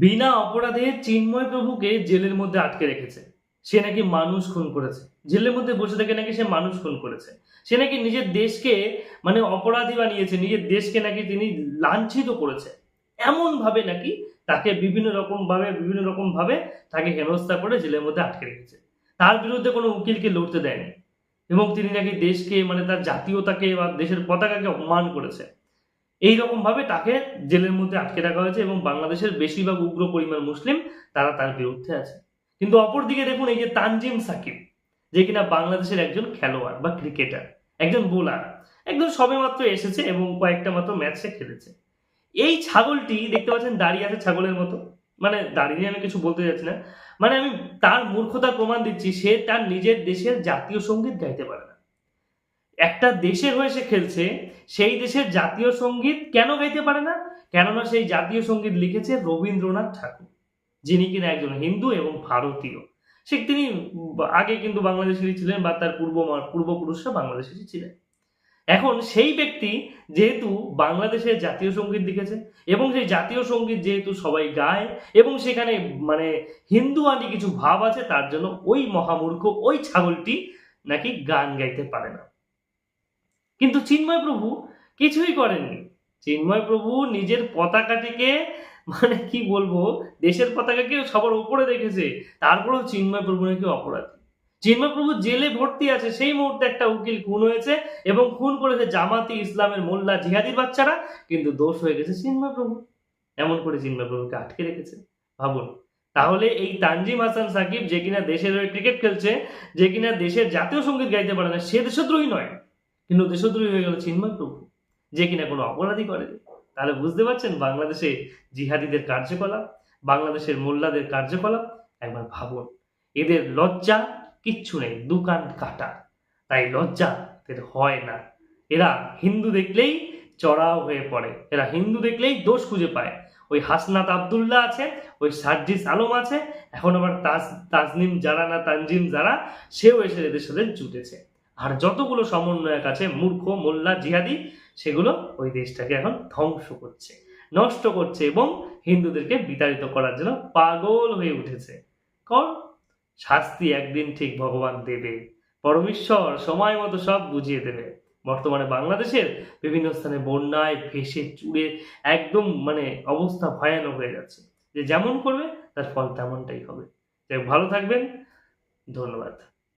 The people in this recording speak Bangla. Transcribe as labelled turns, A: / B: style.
A: বিনা অপরাধে চিন্ময় প্রভুকে জেলের মধ্যে আটকে রেখেছে। সে নাকি মানুষ খুন করেছে। জেলের মধ্যে বসে থেকে নাকি সে মানুষ খুন করেছে। সে নাকি নিজের দেশকে মানে অপরাধী বানিয়েছে, নিজের দেশকে নাকি তিনি লাঞ্ছিত করেছে। এমন ভাবে নাকি তাকে বিভিন্ন রকম ভাবে বিভিন্ন রকম ভাবে তাকে হেনস্থা করে জেলের মধ্যে আটকে রেখেছে। তার বিরুদ্ধে কোনো উকিলকে লড়তে দেয়নি। এবং তিনি নাকি দেশকে মানে তার জাতীয়তাকে বা দেশের পতাকাকে অপমান করেছে। এই রকম ভাবে তাকে জেলের মধ্যে আটকে রাখা হয়েছে এবং বাংলাদেশের বেশিরভাগ উগ্র পরিমাণ মুসলিম তারা তার বিরুদ্ধে আছে। কিন্তু অপরদিকে দেখুন, এই যে তানজিম সাকিব, যে কিনা বাংলাদেশের একজন খেলোয়াড় বা ক্রিকেটার, একজন বোলার, একদম সবেমাত্র এসেছে এবং কয়েকটা মাত্র ম্যাচে খেলেছে। এই ছাগলটি দেখতে পাচ্ছেন, দাঁড়িয়ে আছে ছাগলের মতো। মানে দাঁড়িয়ে আমি কিছু বলতে যাচ্ছি না। মানে আমি তার মূর্খতার প্রমাণ দিচ্ছি, সে তার নিজের দেশের জাতীয় সংগীত গাইতে পারে না। একটা দেশের হয়ে সে খেলছে, সেই দেশের জাতীয় সংগীত কেন গাইতে পারে না? কেননা সেই জাতীয় সংগীত লিখেছে রবীন্দ্রনাথ ঠাকুর, যিনি কিনা একজন হিন্দু এবং ভারতীয়। সে তিনি আগে কিন্তু বাংলাদেশেরই ছিলেন বা তার পূর্ব পূর্বপুরুষরা বাংলাদেশেরই ছিলেন। এখন সেই ব্যক্তি যেহেতু বাংলাদেশের জাতীয় সংগীত লিখেছে এবং সেই জাতীয় সংগীত যেহেতু সবাই গায় এবং সেখানে মানে হিন্দু আদি কিছু ভাব আছে, তার জন্য ওই মহামূর্খ, ওই ছাগলটি নাকি গান গাইতে পারে না। কিন্তু চিন্ময় প্রভু কিছুই করেননি। চিন্ময় প্রভু নিজের পতাকাটিকে মানে কি বলব, দেশের পতাকাকে সবার উপরে রেখেছে। তারপরেও চিন্ময় প্রভু নাকি অপরাধী। চিন্ময় প্রভু জেলে ভর্তি আছে, সেই মুহূর্তে একটা উকিল খুন হয়েছে এবং খুন করেছে জামাতি ইসলামের মোল্লা জিহাদির বাচ্চারা, কিন্তু দোষ হয়ে গেছে চিন্ময় প্রভু। এমন করে চিন্ময় প্রভুকে আটকে রেখেছে। ভাবুন, তাহলে এই তানজিম হাসান সাকিব যে কিনা দেশের হয়ে ক্রিকেট খেলছে, যে কিনা দেশের জাতীয় সংগীত গাইতে পারে না, সে দেশদ্রোহী নয়। কিন্তু দেশদ্রোহী হয়ে গেল চিন্ময় প্রভু, যে কিনা কোনো অপরাধী করেনি তাহলে বুঝতে পারছেন বাংলাদেশে জিহাদিদের কার্যকলাপ, বাংলাদেশের মোল্লাদের কার্যকলাপ? একবার ভাবুন, এদের লজ্জা কিচ্ছু নেই দোকান কাটা। তাই লজ্জা এদের হয় না। এরা হিন্দু দেখলেই চড়াও হয়ে পড়ে। এরা হিন্দু দেখলেই দোষ খুঁজে পায়। ওই হাসনাত আবদুল্লাহ আছে, ওই সার্জিস আলম আছে, এখন আবার তাজ তাজনিম যারা না তানজিম যারা সেও এসে এদের সাথে জুটেছে। আর যতগুলো সমন্বয়ক আছে, মূর্খ, মোল্লা, জিহাদি, সেগুলো ওই দেশটাকে এখন ধ্বংস করছে, নষ্ট করছে এবং হিন্দুদেরকে বিতাড়িত করার জন্য পাগল হয়ে উঠেছে। কর শাস্তি একদিন ঠিক ভগবান দেবে, পরমেশ্বর সময় মতো সব বুঝিয়ে দেবে। বর্তমানে বাংলাদেশের বিভিন্ন স্থানে বন্যায় ভেসে চুড়ে একদম মানে অবস্থা ভয়ানক হয়ে যাচ্ছে। যে যেমন করবে, তার ফল তেমনটাই হবে। যাই ভালো থাকবেন। ধন্যবাদ।